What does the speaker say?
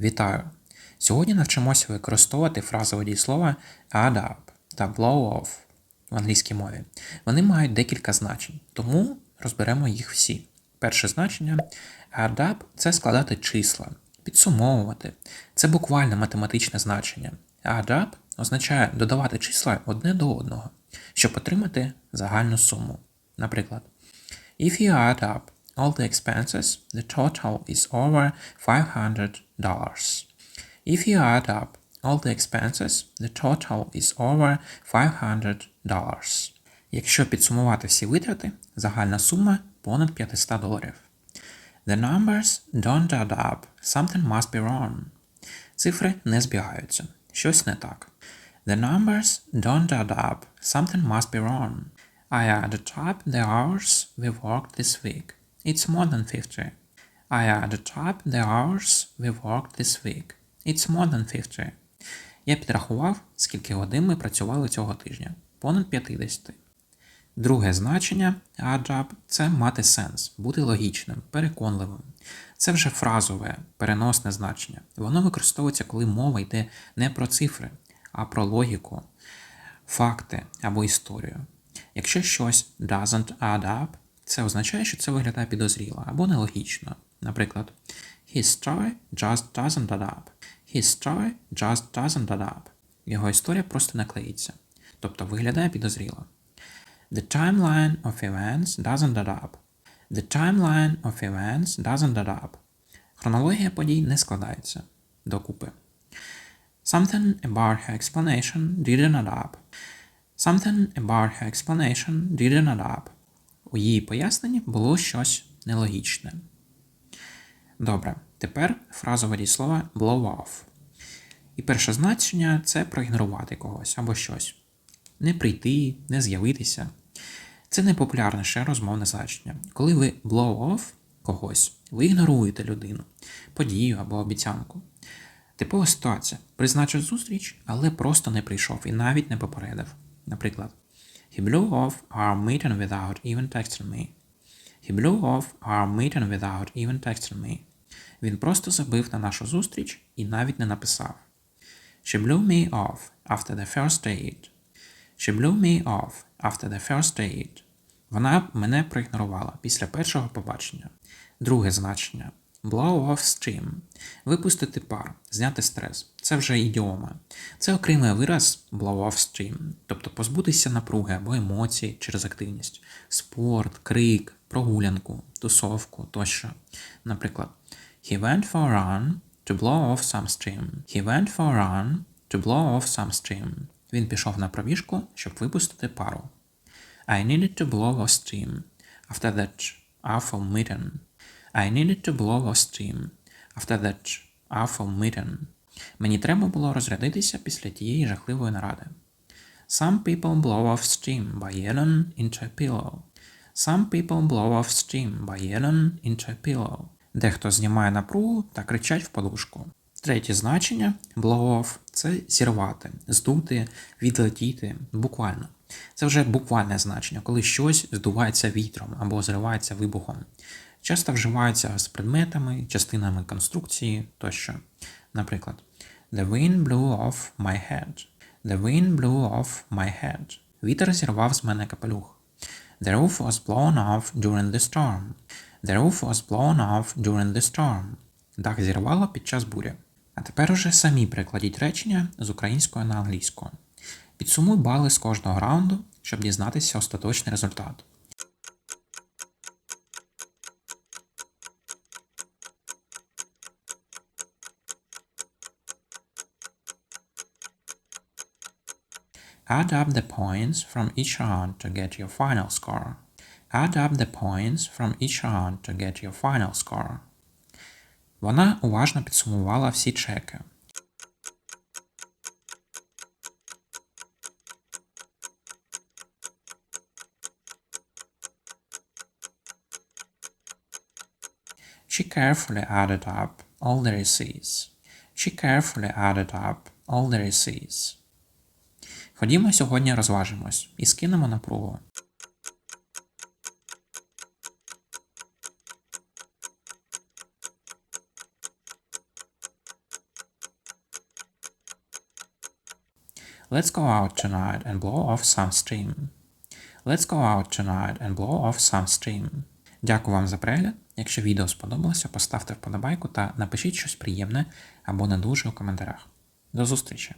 Вітаю! Сьогодні навчимося використовувати фразове дієслова add up та blow off в англійській мові. Вони мають декілька значень, тому розберемо їх всі. Перше значення add up – це складати числа, підсумовувати. Це буквально математичне значення. Add up означає додавати числа одне до одного, щоб отримати загальну суму. Наприклад, If you add up all the expenses, the total is over $500. If you add up all the expenses, the total is over $500. Якщо підсумувати всі витрати, загальна сума понад 500 доларів. The numbers don't add up. Something must be wrong. Цифри не збігаються. Щось не так. The numbers don't add up. Something must be wrong. I added up the hours we worked this week. It's more than 50. I added up the hours we worked this week. It's more than 50. Я підрахував, скільки годин ми працювали цього тижня. Понад 50. Друге значення add up – це мати сенс, бути логічним, переконливим. Це вже фразове, переносне значення. Воно використовується, коли мова йде не про цифри, а про логіку, факти або історію. Якщо щось doesn't add up, це означає, що це виглядає підозріло або нелогічно. Наприклад, His story just doesn't add up. His story just doesn't add up. Його історія просто не клеїться. Тобто виглядає підозріло. The timeline of events doesn't add up. The timeline of events doesn't add up. Хронологія подій не складається докупи. Something about her explanation didn't add up. Something about her explanation didn't add up. У її поясненні було щось нелогічне. Добре, тепер фразове дієслово blow off. І перше значення це проігнорувати когось або щось. Не прийти, не з'явитися. Це найпопулярніше розмовне значення. Коли ви blow off когось, ви ігноруєте людину, подію або обіцянку. Типова ситуація. Призначив зустріч, але просто не прийшов і навіть не попередив. Наприклад, He blew off our meeting without even texting me. He blew off our meeting without even texting me. Він просто забив на нашу зустріч і навіть не написав. She blew me off after the first date. She blew me off after the first date. Вона мене проігнорувала після першого побачення. Друге значення. Blow off steam. Випустити пар, зняти стрес. Це вже ідіома. Це окремий вираз blow off steam, тобто позбутися напруги або емоцій через активність, спорт, крик, прогулянку, тусовку тощо. Наприклад, He went for a run to blow off some steam. He went for a run to blow off some steam. Він пішов на пробіжку, щоб випустити пару. I needed to blow off steam after that awful meeting. I needed to blow off steam after that awful meeting. Мені треба було розрядитися після тієї жахливої наради. Some people blow off steam by yelling into a pillow. Some people blow off steam by yelling into a pillow. Дехто знімає напругу та кричать в подушку. Третє значення blow off – це зірвати, здути, відлетіти, буквально. Це вже буквальне значення, коли щось здувається вітром або зривається вибухом. Часто вживаються з предметами, частинами конструкції тощо. Наприклад, The wind blew off my head. The wind blew off my head. Вітер зірвав з мене капелюх. The roof was blown off during the storm. The roof was blown off during the storm. Дах зірвало під час бурі. А тепер уже самі перекладіть речення з української на англійську. Підсумуй бали з кожного раунду, щоб дізнатися остаточний результат. Add up the points from each round to get your final score. Add up the points from each round to get your final score. Вона уважно підсумувала всі чеки. She carefully added up all the receipts. She carefully added up all the receipts. Ходімо сьогодні розважимось і скинемо напругу. Let's go out tonight and blow off some steam. Let's go out tonight and blow off some steam. Дякую вам за перегляд. Якщо відео сподобалося, поставте вподобайку та напишіть щось приємне або не дуже у коментарях. До зустрічі!